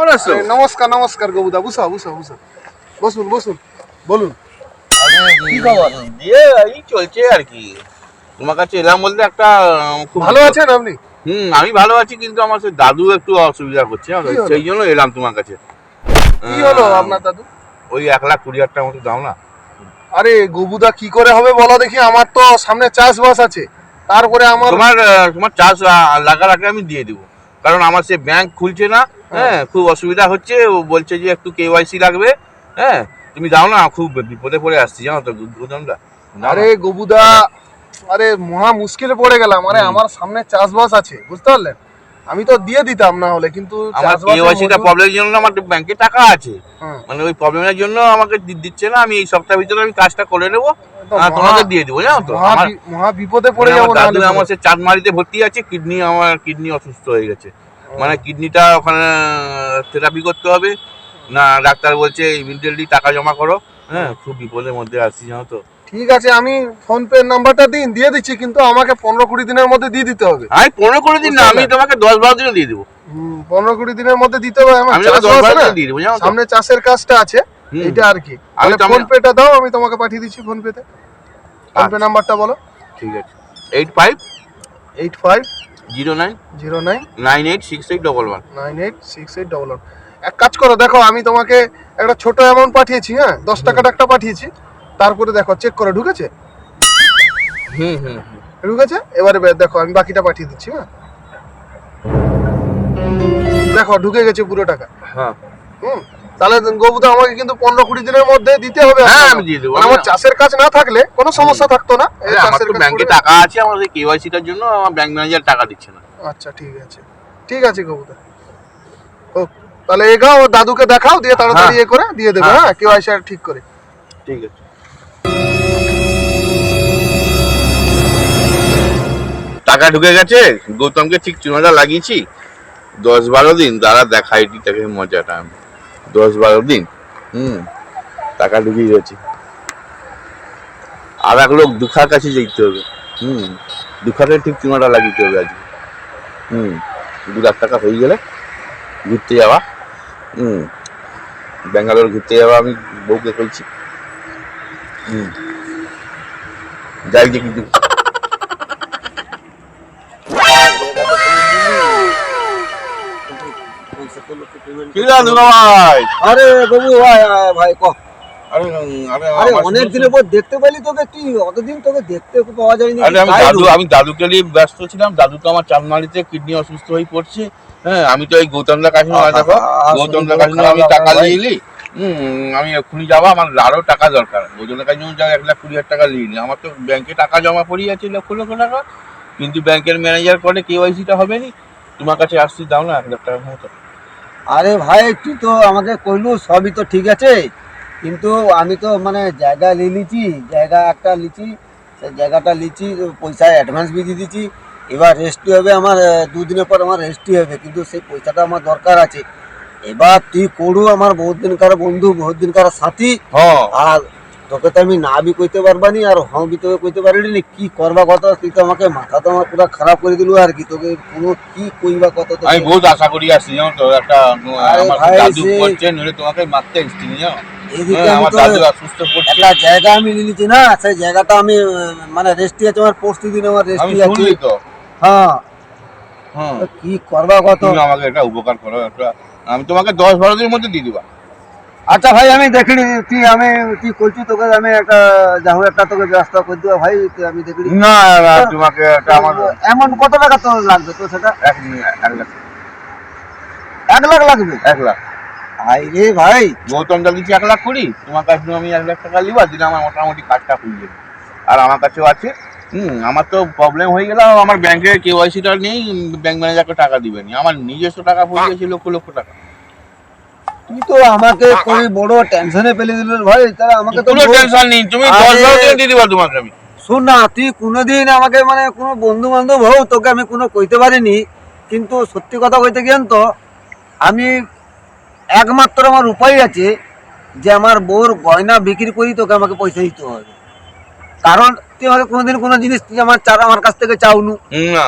নমস্কার নমস্কার গবুদা বুঝা বুঝা বুঝা বসুন বসুন বলুন। কি খবর? দিয়ে এই চলছে আর কি। তোমার কাছে এলাম বলতে একটা খুব ভালো আছেন আপনি? হুম আমি ভালো আছি কিন্তু আমার সেই দাদু একটু অসুবিধা করছে? সেই জন্য এলাম তোমার কাছে। কি হলো আপনার দাদু? ওই এক লাখ কুড়ি হাজার টাকা মতো দাও না? আরে গবুদা কি করে হবে বলো দেখি আমার তো সামনে চাষবাস আছে। তারপরে আমার তোমার তোমার চাষ লাগার আগে আমি দিয়ে দেবো। কারণ আমার সে ব্যাংক খুলছে না হ্যাঁ খুব অসুবিধা হচ্ছে। ও বলছে যে একটু কেওয়াইসি লাগবে। হ্যাঁ তুমি দাও না খুব বিপদে পড়ে আসছি জানো তো দুধনটা আরে গবুদা আরে মহা মুশকিলে পড়ে গেলাম। আরে আমার সামনে চাষবাস আছে বুঝতে পারলেন? আমি তো দিয়ে দিতাম না হলে কিন্তু আমার কেওয়াইসিটা প্রবলেমের জন্য আমার ব্যাংকে টাকা আছে। মানে ওই প্রবলেমের জন্য আমাকে দিচ্ছে না আমি এই সপ্তাহের ভিতরে আমি কাজটা করে নেব। তোমাকে দিয়ে দেবো জানো তো। মহা বিপদে পড়ে যাব আমার সে চাঁদমারিতে ভর্তি আছে কিডনি আমার কিডনি অসুস্থ হয়ে গেছে। মানে কিডনিটা ওখানে থেরাপি করতে হবে। না ডাক্তার বলছে ইমিডিয়েটলি টাকা জমা করো। হ্যাঁ খুব বিপদের মধ্যে আসছি জানো তো। ঠিক আছে আমি ফোন পে নাম্বারটা দিন দিয়ে দিচ্ছি কিন্তু আমাকে পনেরো কুড়ি দিনের মধ্যে দিয়ে দিতে হবে। আমি পনেরো করে দিন না আমি তোমাকে দশ বারো দিনে দিয়ে দেবো। পনেরো কুড়ি দিনের মধ্যে দিতে হবে আমার সামনে চাষের কাজটা আছে এটা আর কি। আমি ফোন পেটা দাও আমি তোমাকে পাঠিয়ে দিচ্ছি ফোন পেতে ফোন পে। নাম্বারটা বলো। ঠিক আছে। Eight five eight five zero nine? Zero nine? Nine eight six eight double one. Nine eight six eight double one. এক কাজ করো দেখো আমি তোমাকে একটা ছোট অ্যামাউন্ট পাঠিয়েছি হ্যাঁ? দশ টাকাটা একটা পাঠিয়েছি। তারপরে দেখো চেক করে ঢুকেছে? হুম হুম ঢুকেছে? এবারে দেখো আমি বাকিটা পাঠিয়ে দিচ্ছি হ্যাঁ? দেখো ঢুকে গেছে পুরো টাকা। হ্যাঁ। হুম? তাহলে গবুদা আমাকে কিন্তু পনেরো কুড়ি দিনের মধ্যে দিতে হবে। হ্যাঁ আমি দিয়ে দেবো। মানে আমার চাষের কাজ না থাকলে কোনো সমস্যা থাকতো না। আমার তো ব্যাংকে টাকা আছে আমার কেওয়াইসিটার জন্য আমার ব্যাংক ম্যানেজার টাকা দিচ্ছে না। আচ্ছা ঠিক আছে। ঠিক আছে কবুতর ও তাহলে এগাও দাদুকে দেখাও দিয়ে তাড়াতাড়ি হ্যাঁ। এ করে দিয়ে দেবে হ্যাঁ। হ্যাঁ কেউ ঠিক করে। ঠিক আছে। টাকা ঢুকে গেছে গৌতমকে ঠিক চুনাটা লাগিয়েছি। দশ বারো দিন দাঁড়া দেখা এটিটাকে মজাটা আমি। দশ বারো দিন। হুম, টাকা ঢুকিয়ে গেছে আর এক লোক দুখার কাছে যেতে হবে। হুম দুখাকে ঠিক চুনাটা লাগিয়ে হবে আজকে। হুম, দু লাখ টাকা হয়ে গেলে ঘুরতে যাওয়া। হুম, ব্যাঙ্গালোর ঘুরতে যাওয়া আমি বউকে কইছি। হুম, যাই যে কিন্তু কি রে ভাই আরে বাবু ভাই ভাই ক। আরে আরে আরে অনেক দিনের পর দেখতে পেলি তোকে তুই অতদিন তোকে দেখতে পাওয়া যায়নি। আরে আমি দাদু তো। আমি দাদুকে নিয়ে ব্যস্ত ছিলাম। দাদু তো আমার চাঁদমারিতে কিডনি অসুস্থ হয়ে পড়ছে। হ্যাঁ আমি তো এই কাছে আহা, দেখো। কাছে আমি টাকা নিয়ে আমি এক্ষুনি যাব। আমার আরও টাকা দরকার। গৌতমদার কাছে যখন এক লাখ কুড়ি হাজার টাকা নিয়ে নি। আমার তো ব্যাংকে টাকা জমা পড়ে আছে লক্ষ লক্ষ টাকা। কিন্তু ব্যাংকের ম্যানেজার করে কেওয়াইসিটা হবে নি? তোমার কাছে আসছি দাও না এক লাখ টাকা মতো। আরে ভাই তুই তো আমাকে কইলু সবই তো ঠিক আছে। কিন্তু আমি তো মানে জায়গা নিয়ে নিচ্ছি জায়গা একটা নিচ্ছি সেই জায়গাটা নিচ্ছি পয়সা অ্যাডভান্স দিয়ে দিচ্ছি এবার রেস্টই হবে আমার দুদিনের পর আমার রেস্টই হবে কিন্তু সেই পয়সাটা আমার দরকার আছে। এবার তুই করু আমার বহুত দিনকার বন্ধু বহুত দিনকার সাথী। হ্যাঁ। আর তোকে তো আমি না বি কইতে পারবানি আর হ্যাঁ বি তোকে কইতে পারিনি কি করবা কথা তুই তো আমাকে মাথা তো আমার পুরো খারাপ করে দিলু আর কি তোকে কোনো কি কইবা কথা তো আমি বহুত আশা করি আসছি জানো তো একটা আমার দাদু করছে নইলে তোমাকে মারতে জানো এদিকে হ্যাঁ, একটা জায়গা আমি না সেই জায়গাটা আমি মানে রেস্টি আছে আমার পরশু আমার রেস্টি আছে তো? হ্যাঁ। হ্যাঁ। কি করবা কত? তুমি আমাকে একটা উপকার করো একটা আমি তোমাকে দশ বারো দিনের মধ্যে দিয়ে দিবা। আচ্ছা ভাই আমি দেখিনি। তুই আমি তুই কইছি তোকে? আমি একটা যা হোক একটা তোকে ব্যবস্থা করে দেবো ভাই আমি দেখিনি। না তোমাকে একটা আমার এমন কত টাকা তোর লাগবে তো সেটা? এক লাখ। এক লাখ লাগবে? এক লাখ। ভাই রে ভাই। গৌতম দা দিচ্ছি এক লাখ কুড়ি তোমার কাছে আমি এক লাখ টাকা লিবা দিলে আমার মোটামুটি কাজটা হয়ে যাবে আর আমার কাছেও আছে। হুম আমার তো প্রবলেম হয়ে গেল আমার ব্যাংকের কেওয়াইসিটা নেই ব্যাংক ম্যানেজারকে টাকা দিবেনি আমার নিজস্ব টাকা পড়ে গেছে লক্ষ লক্ষ টাকা। তুই তো আমাকে কই বড় টেনশনে ফেলে দিল ভাই তাহলে আমাকে তো কোনো টেনশন নেই তুমি আরে- দশ বারো দিয়ে দিবা তোমাকে আমি। শোন না তুই কোনোদিন আমাকে মানে কোনো বন্ধু বান্ধব হোক তোকে আমি কোনো কইতে পারিনি। কিন্তু সত্যি কথা কইতে গেন তো আমি একমাত্র আমার উপায় আছে যে আমার বউর গয়না বিক্রি করি তোকে আমাকে পয়সা দিতে হবে। কারণ তুই আমাকে কোনোদিন কোনো জিনিস তুই আমার চার আমার কাছ থেকে চাউনু না।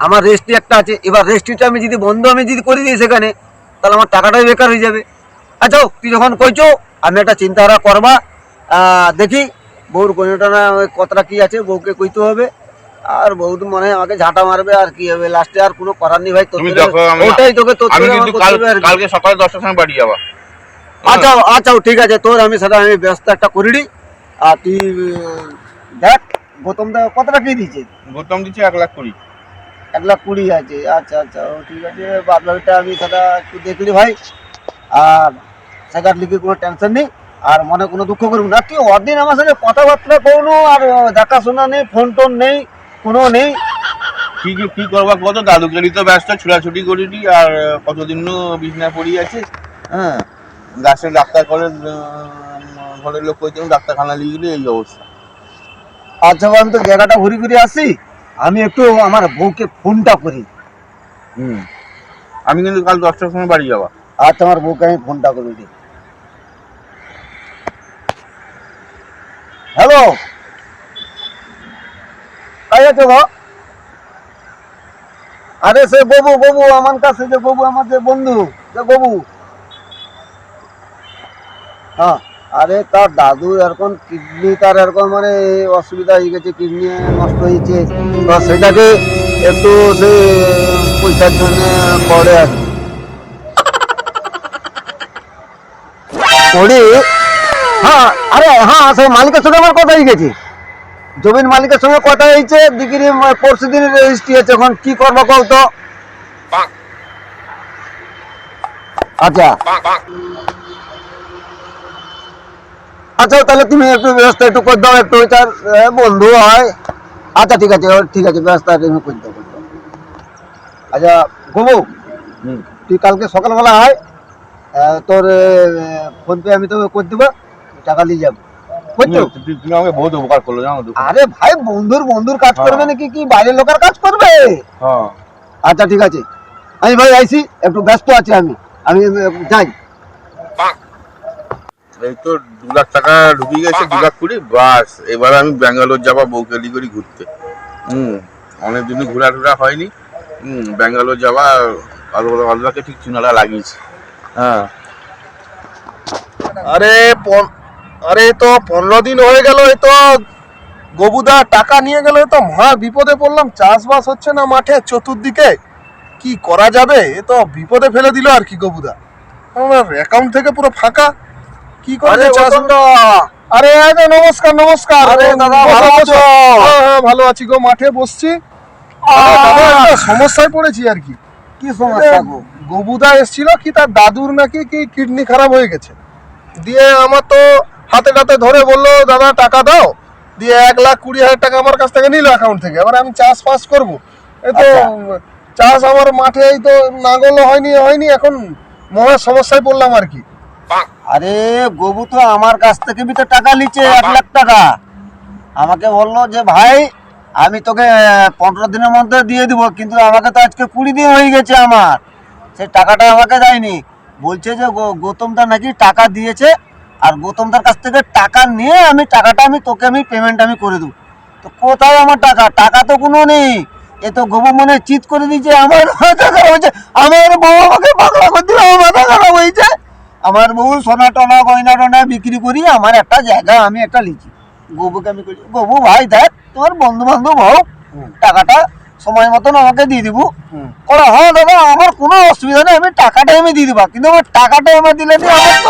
আমার রেস্ট্রি একটা আছে এবার রেস্ট্রিটা আমি যদি বন্ধ আমি যদি করে দিই সেখানে তাহলে আমার টাকাটাই বেকার হয়ে যাবে। আচ্ছা তুই যখন কইছো আমি একটা চিন্তাধারা করবা। দেখি বউর কোনটা না কথাটা কি আছে বউকে কইতে হবে। আর বউ তো মনে আমাকে ঝাঁটা মারবে আর কি হবে। লাস্টে আর কোনো করার নেই ভাই ওটাই তোকে। কালকে সকালে দশটার সময় বাড়ি যাবা। আচ্ছা আচ্ছা ঠিক আছে তোর আমি সেটা আমি ব্যস্ত একটা করে দিই। আর তুই দেখ গৌতম দা কতটা কি দিয়েছে? গৌতম দিচ্ছে এক লাখ কুড়ি। এক লাখ কুড়ি আছে। আচ্ছা আচ্ছা ও ঠিক আছে। বাদ বাকিটা আমি সেটা একটু দেখলি ভাই। আর সেটার লিখে কোনো টেনশন নেই। আর মনে কোনো দুঃখ করবি না। তুই অদিন আমার সাথে কথাবার্তা কোনো আর দেখাশোনা নেই ফোন টোন নেই কোনো নেই। কি কি কি করবা কত দাদুকেরই তো ব্যস্ত ছোটাছুটি করিনি। আর কতদিন বিছনা পড়ি আছে? হ্যাঁ। গাছের ডাক্তার করে ঘরের লোক কইতে ডাক্তারখানা নিয়ে গেলে এই অবস্থা। আচ্ছা আমি তো জায়গাটা ঘুরে ঘুরে আসি? আমি একটু আমার বউকে ফোনটা করি। হুম। আমি কিন্তু কাল দশটার সময় বাড়ি যাবা। আচ্ছা আমার বউকে আমি ফোনটা করে দিই। হ্যালো? কাই আছে গো আরে সে বাবু বাবু আমার কাছে যে বাবু আমার যে বন্ধু যে বাবু। হ্যাঁ। আরে তার দাদু এরকম কিডনি তার এরকম মানে অসুবিধা হয়ে গেছে কিডনি নষ্ট হয়েছে। তো সেটাকে একটু সে পয়সার জন্য করে আর কি। হ্যাঁ আরে হ্যাঁ সে মালিকের সঙ্গে আমার কথা হয়ে গেছে। জমির মালিকের সঙ্গে কথা হয়েছে দিকিরি পরশু দিনের রেজিস্ট্রি আছে এখন কি করব কও তো? আচ্ছা। আচ্ছা তাহলে তুমি একটু ব্যবস্থা একটু করে দাও একটু আহ, বন্ধু হয়। আচ্ছা ঠিক আছে ঠিক আছে ব্যবস্থা তুমি করে দাও আচ্ছা গোবু তুই কালকে সকালবেলা হয় তোর ফোনপে আমি তোকে করে দেবো টাকা নিয়ে যাব। তুমি আমাকে বহুত উপকার করল জানো আরে ভাই বন্ধুর বন্ধুর কাজ করবে হ্যাঁ। নাকি কি? বাইরের লোকের কাজ করবে? হ্যাঁ। আচ্ছা ঠিক আছে। আমি ভাই আইসি একটু ব্যস্ত আছি আমি। আমি যাই। এই তো দু লাখ টাকা ঢুকে গেছে, দু লাখ কুড়ি, বাস। এবার আমি ব্যাঙ্গালোর যাবা বউকেলি করি ঘুরতে। হুম, অনেকদিনই ঘোরা টুরা হয়নি। হুম, ব্যাঙ্গালোর যাবা আল্লাহকে ঠিক চুনাটা লাগিয়েছি। হ্যাঁ। আরে আরে তো পনেরো দিন হয়ে গেল এই তো গবুদা টাকা নিয়ে গেল তো মহা বিপদে পড়লাম। চাষবাস হচ্ছে না মাঠে, চতুর্দিকে। কি করা যাবে? এ তো বিপদে ফেলে দিল আর কি গবুদা। আমার অ্যাকাউন্ট থেকে পুরো ফাঁকা। কি করে আরে বসন্ত, আরে আরে নমস্কার নমস্কার। আরে দাদা, ভালো আছো? হ্যাঁ হ্যাঁ ভালো আছি গো মাঠে বসছি। সমস্যায় পড়েছি আর কি। কি সমস্যা গো? গবুদা এসেছিল কি তার দাদুর নাকি কি কিডনি খারাপ হয়ে গেছে? দিয়ে আমার তো হাতে টাতে ধরে বলল দাদা টাকা দাও। দিয়ে এক লাখ কুড়ি হাজার টাকা আমার কাছ থেকে নিল অ্যাকাউন্ট থেকে। এবার আমি চাষ ফাস করব। এই তো আচ্ছা। চাষ আমার মাঠে এই তো নাগল হয়নি হয়নি এখন মহা সমস্যায় পড়লাম আর কি। আরে গবু তো আমার কাছ থেকে তো টাকা নিচ্ছে এক লাখ টাকা। আমাকে বলল যে ভাই আমি তোকে পনেরো দিনের মধ্যে দিয়ে দিব কিন্তু আমাকে তো আজকে কুড়ি দিন হয়ে গেছে আমার। সে টাকাটা আমাকে দেয়নি। বলছে যে গো- গৌতমদা নাকি টাকা দিয়েছে আর গৌতমদার কাছ থেকে টাকা নিয়ে আমি টাকাটা আমি তোকে আমি পেমেন্ট আমি করে দেবো। তো কোথায় আমার টাকা? টাকা তো কোনো নেই। এ তো গবু মনে চিৎ করে দিয়েছে আমার আমার বউ আমাকে পাগলা করে দিল আমার খারাপ হয়েছে। আমার বউ সোনা টনা গয়না টনা বিক্রি করি আমার একটা জায়গা আমি একটা লিখি গবুকে আমি করি গবু ভাই দেখ তোমার বন্ধু বান্ধব হোক টাকাটা সময় মতন আমাকে দিয়ে দিব। করা হ্যাঁ দাদা আমার কোনো অসুবিধা নেই আমি টাকাটা আমি দিয়ে দিব। কিন্তু আমার টাকাটা আমার দিলে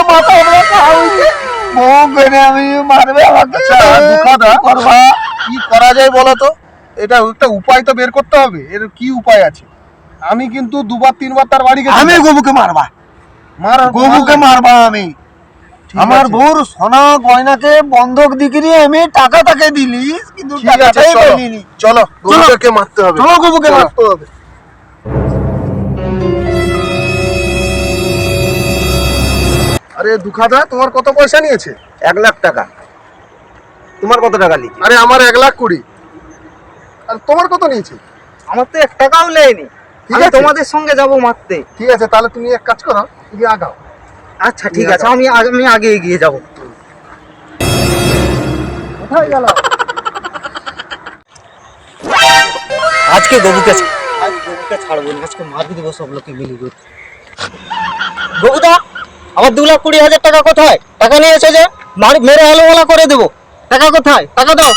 আমার তো মাথা বউ আমি মারবে আমাকে কি করবা? কি করা যায় বলো তো? এটা একটা উপায় তো বের করতে হবে। এর কি উপায় আছে? আমি কিন্তু দুবার তিনবার তার বাড়ি গেছি। আমি গবুকে মারবা। মার গবুকে মারবা আমি। আমার। বউর সোনা গয়নাকে বন্ধক দিকিরি আমি টাকা তাকে দিলি কিন্তু টাকাটাই চলো গরুটাকে মারতে হবে। চলো গবুকে মারতে হবে। আরে দুখাদা তোমার কত পয়সা নিয়েছে? এক লাখ টাকা। তোমার কত টাকা লিখি আরে আমার এক লাখ কুড়ি। আর তোমার কত নিয়েছে? আমার তো এক টাকাও নেয়নি। ঠিক আমি আছে। তোমাদের সঙ্গে যাব মারতে। ঠিক আছে তাহলে তুমি এক কাজ করো তুমি আগাও। আচ্ছা ঠিক আছে আমি আমি আগে এগিয়ে যাব। কোথায় গেল? আজকে গবুকে আজ গবুকে ছাড়বো না আজকে মারবি দেবো সব লোকে মিলি করে গবুদা আমার দু লাখ কুড়ি হাজার টাকা কোথায়? টাকা নিয়ে এসে যে মার- মেরে আলুওয়ালা করে দেবো। টাকা কোথায়? টাকা দাও।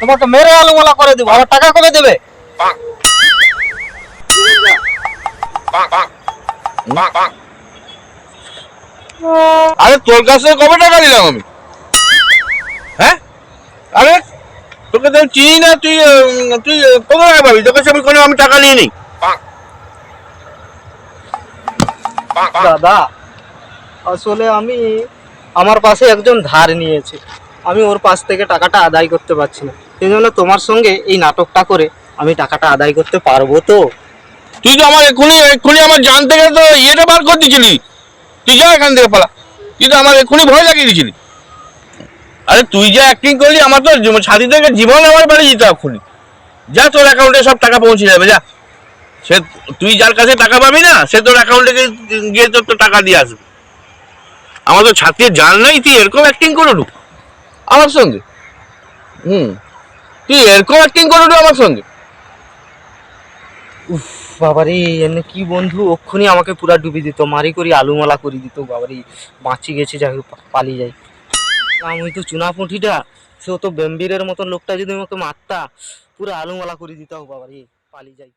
তোমাকে মেরে আলুওয়ালা করে দেবো আমার টাকা কবে দেবে। আরে তোর কাছে কবে টাকা দিলাম আমি? হ্যাঁ? আরে, তোকে তো চিনি না, তুই তুই টাকা পাবি? তোর কাছে আমি কোনো, আমি টাকা নিয়ে নিই দাদা, আসলে আমি আমার পাশে একজন ধার নিয়েছে। আমি ওর পাশ থেকে টাকাটা আদায় করতে পারছি না। সেই জন্য তোমার সঙ্গে এই নাটকটা করে আমি টাকাটা আদায় করতে পারব তো? তুই তো আমার এক্ষুনি এক্ষুনি আমার জান থেকে তো ইয়েটা বার করে দিয়েছিলি। তুই যা এখান থেকে পালা। তুই তো আমার এক্ষুনি ভয় লাগিয়ে দিয়েছিলি। আরে তুই যা অ্যাক্টিং করলি, আমার তো ছাতি থেকে জীবন আমার বাড়ি যেতে এক্ষুনি। যা তোর অ্যাকাউন্টে সব টাকা পৌঁছে যাবে, যা। সে তুই যার কাছে টাকা পাবি না, সে তোর অ্যাকাউন্টে গিয়ে তোর তো টাকা দিয়ে আসবে। আমার তো ছাতির জান নাই, তুই এরকম অ্যাক্টিং করলু? আমার সঙ্গে? হুম। তুই এরকম অ্যাক্টিং করলু আমার সঙ্গে? বাবারে, এনে কি বন্ধু? অক্ষুনি আমাকে পুরা ডুবি দিত, মারি করি আলুমালা করে দিত, বাবারে, বাঁচি গেছে, যাই পালিয়ে যাই। আমি তো চুনা পুঁঠিটা সে তো বেম্বিরের মতন লোকটা যদি আমাকে মারতা, পুরো আলুমালা করে দিত, বাবারে, পালিয়ে যাই।